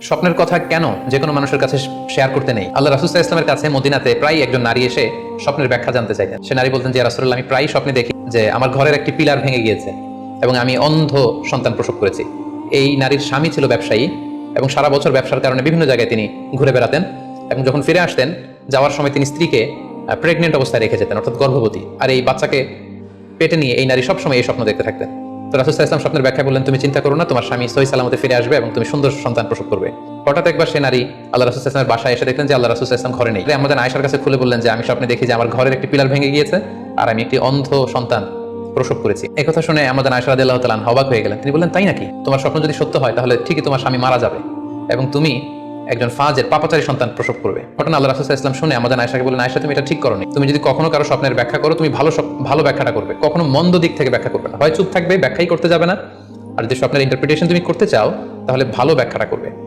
স্বপ্নের কথা কেন যে কোনো মানুষের কাছে শেয়ার করতে নেই? আল্লাহ রাসুল্লাহ ইসলামের কাছে মদিনাতে প্রায় একজন নারী এসে স্বপ্নের ব্যাখ্যা জানতে চাইতেন। সে নারী বলতেন যে রাসুল্লাহ আমি প্রায় স্বপ্নে দেখি যে, আমার ঘরের একটি পিলার ভেঙে গিয়েছে এবং আমি অন্ধ সন্তান প্রসব করেছি। এই নারীর স্বামী ছিল ব্যবসায়ী এবং সারা বছর ব্যবসার কারণে বিভিন্ন জায়গায় তিনি ঘুরে বেড়াতেন এবং যখন ফিরে আসতেন, যাওয়ার সময় তিনি স্ত্রীকে প্রেগনেন্ট অবস্থায় রেখে যেতেন, অর্থাৎ গর্ভবতী। আর এই বাচ্চাকে পেটে নিয়ে এই নারী সবসময় এই স্বপ্ন দেখতে থাকতেন। তো রাসুল ইসলাম স্বপ্নের ব্যাখ্যা বললেন, তুমি চিন্তা করো না, তোমার স্বামী সহি সালামতে ফিরে আসবে এবং তুমি সুন্দর সন্তান প্রসব করবে। হঠাৎ একবার সে নারী আল্লাহ রাসুল ইসলামের বাসায় এসে দেখলেন যে আল্লাহ রাসুল ইসলাম ঘরে নেই। আমাদের আয়সার কাছে খুলে বললেন যে, আমি স্বপ্নে দেখি যে আমার ঘরের একটি পিলার ভেঙে গিয়েছে আর আমি একটি অন্ধ সন্তান প্রসব করেছি। এই কথা শুনে আমাদের আয়সা আল্লাহ তালান অবাক হয়ে গেলেন। তিনি বললেন, তাই নাকি? তোমার স্বপ্ন যদি সত্য হয়, তাহলে ঠিকই তোমার স্বামী মারা যাবে এবং তুমি একজন ফাজের, পাপাচারী সন্তান প্রসব করবে। ঘটনা আল্লাহ রাসুল ইসলাম শুনে আমাদের আয়সাকে বলেন আয়সা তুমি এটা ঠিক করো তুমি যদি কখনো কারও স্বপ্নের ব্যাখ্যা করো, তুমি ভালো ভালো ব্যাখ্যাটা করবে। কখনো মন্দ দিক থেকে ব্যাখ্যা করবে না। হয় চুপ থাকবে, ব্যাখ্যাই করতে যাবে না। আর যদি স্বপ্নের ইন্টারপ্রিটেশন তুমি করতে চাও, তাহলে ভালো ব্যাখ্যাটা করবে।